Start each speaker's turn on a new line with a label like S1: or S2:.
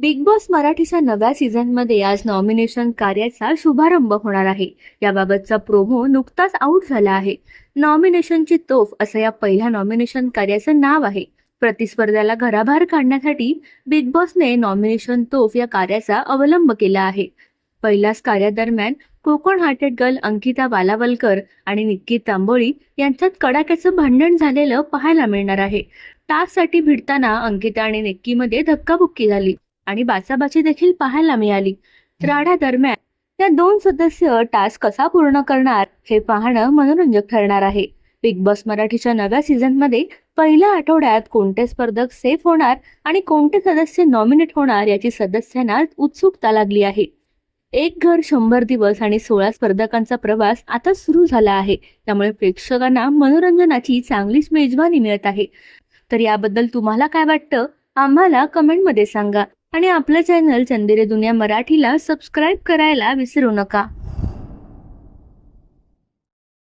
S1: Big boss मराठीच्या नव्या सीझनमध्ये आज नॉमिनेशन कार्याचा शुभारंभ होणार आहे. याबाबतचा प्रोमो नुकताच आऊट झाला आहे. नॉमिनेशनची तोफ असं या पहिल्या नॉमिनेशन कार्याचं नाव आहे. प्रतिस्पर्ध्याला घराबाहेर काढण्यासाठी बिग बॉसने नॉमिनेशन तोफ या कार्याचा अवलंब केला आहे. पहिल्याच कार्यादरम्यान कोकण हार्टेड गर्ल अंकिता बालावलकर आणि निक्की तांबोळी यांच्यात कडाक्याचं भांडण झालेलं पाहायला मिळणार आहे. टास्कसाठी भिडताना अंकिता आणि निक्कीमध्ये धक्काबुक्की झाली. आणि बाचाबाची देखील पाहायला मिळाली. राडा दरम्यान या दोन सदस्य टास्क कसा पूर्ण करणार हे पाहणं मनोरंजक ठरणार आहे. बिग बॉस मराठीच्या नव्या सीझनमध्ये पहिल्या आठवड्यात कोणते स्पर्धक सेफ होणार आणि कोणते सदस्य नॉमिनेट होणार याची सदस्यांना उत्सुकता लागली आहे. एक घर शंभर दिवस आणि सोळा स्पर्धकांचा प्रवास आता सुरू झाला आहे. त्यामुळे प्रेक्षकांना मनोरंजनाची चांगलीच मेजवानी मिळत आहे. तर याबद्दल तुम्हाला काय वाटतं? आम्हाला कमेंटमध्ये सांगा. आणि आपलं चॅनल चंदेरे दुनिया मराठीला सबस्क्राईब करायला विसरू नका.